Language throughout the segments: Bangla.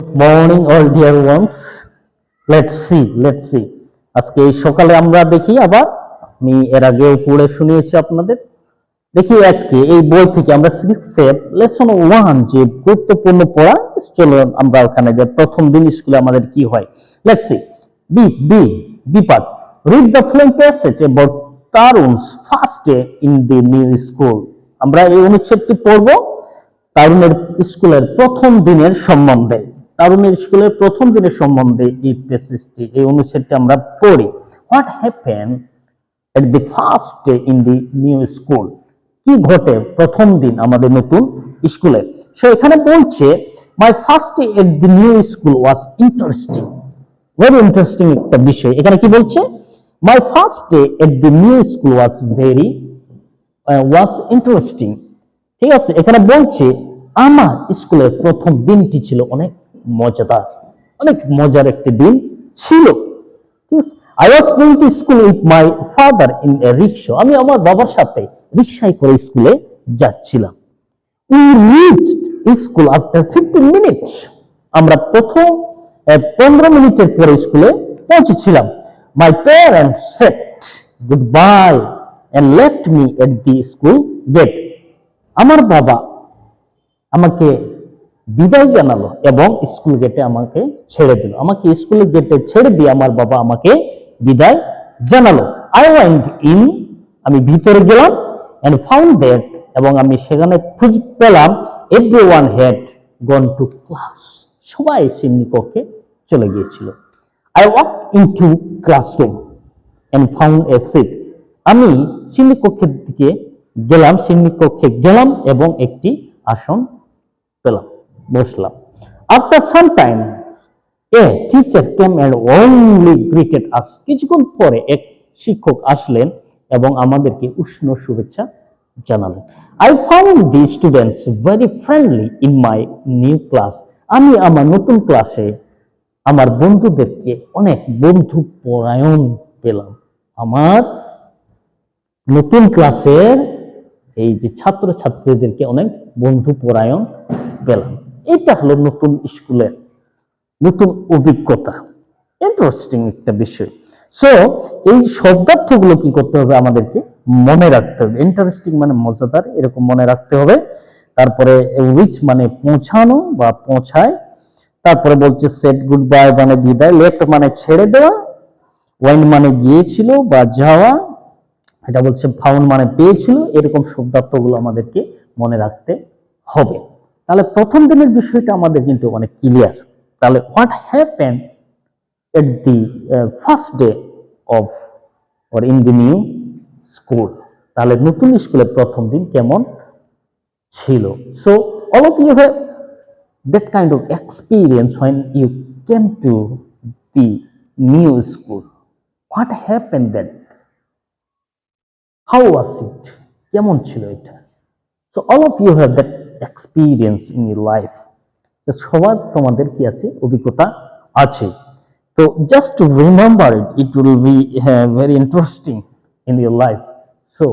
Morning all dear ones let's see let's see আজকে এই সকালে আমরা দেখি আবার, আমি এর আগেও পড়ে শুনিয়েছি আপনাদের। দেখি আজকে এই বই থেকে আমরা সিক্স লেসন ওয়ান যে গুরুত্বপূর্ণ পড়া, চলো আমরা ওখানে যে প্রথম দিন স্কুলে আমাদের কি হয়। Let's see B B B part read the following passage about Tarun's first day in the new school আমরা এই অনুচ্ছেদটি পড়ব তারুণের স্কুলের প্রথম দিনের সম্বন্ধে। তারুণের স্কুলের প্রথম দিনের সম্বন্ধে এই প্যাসেজটি এই অনুচ্ছেদটি আমরা পড়ি। What happen at the first day in the new school কি ঘটে প্রথম দিন আমাদের নতুন স্কুলে? সো এখানে বলছে my first day at the new school was interesting very interesting একটা বিষয়। এখানে কি বলছে? My first day at the new school was very was interesting ঠিক আছে? এখানে বলছে, আমার স্কুলের প্রথম দিনটি ছিল অনেক মজাদার, অনেক মজার একটি দিন ছিল। I was going to school with my father in a আমি আমার বাবার সাথে রিক্সায় করে স্কুলে যাচ্ছিলাম। We reached school after fifteen আমরা প্রথম পনেরো মিনিটের পরে স্কুলে পৌঁছেছিলাম। My parents said goodbye and left me at the school gate আমার বাবা আমাকে বিদায় জানালো এবং স্কুল গেটে আমাকে ছেড়ে দিল। আমাকে স্কুল গেটে ছেড়ে দিয়ে আমার বাবা আমাকে বিদায় জানালো। আই ওয়েন্ট ইন আমি ভিতরে গেলাম এন্ড ফাউন্ড দ্যাট এবং আমি সেখানে খুঁজ পেলাম everyone had gone to class সবাই শ্রেণীকক্ষে চলে গিয়েছিল। I walk into classroom and found a seat আমি শ্রেণীকক্ষের দিকে গেলাম, শ্রেণীকক্ষে গেলাম এবং একটি আসন পেলাম। বসলাম। After some time a teacher came and only greeted us কিছুক্ষণ পরে এক শিক্ষক আসলেন এবং আমাদেরকে উষ্ণ শুভেচ্ছা জানালেন। I found the students very friendly in my new class আমি আমার নতুন ক্লাসে আমার বন্ধুদেরকে অনেক বন্ধু পরায়ণ পেলাম। আমার নতুন ক্লাসের এই যে ছাত্র ছাত্রীদেরকে অনেক বন্ধু পরায়ণ পেলাম। এটা হলো নতুন স্কুলের নতুন অভিজ্ঞতা। ইন্টারেস্টিং একটা বিষয়। সো এই শব্দার্থগুলো কি করতে হবে আমাদেরকে? মনে রাখতে হবে। ইন্টারেস্টিং মানে মজাদার, এরকম মনে রাখতে হবে। তারপরে উইচ মানে পৌঁছানো বা পৌঁছায়। তারপরে বলছে সেট গুড বাই মানে বিদায় লেফট মানে ছেড়ে দেওয়া ওয়াইন মানে গিয়েছিল বা যাওয়া, এটা বলছে ফাউন্ড মানে পেয়েছিল, এরকম শব্দার্থগুলো আমাদেরকে মনে রাখতে হবে। তাহলে প্রথম দিনের বিষয়টা আমাদের কিন্তু অনেক ক্লিয়ার তাহলে what happen at the first day of or in the new school তাহলে নতুন স্কুলের প্রথম দিন কেমন ছিল? So all of you have that kind of experience when you came to the new school. What happened then? How was it? কেমন ছিল এটা? So, all of you have that in your life তো সবার তোমাদের কি আছে অভিজ্ঞতা আছে তো it it will be uh, very interesting in your life so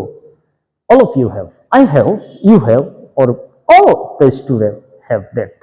all of you have i have you have or all of the students have that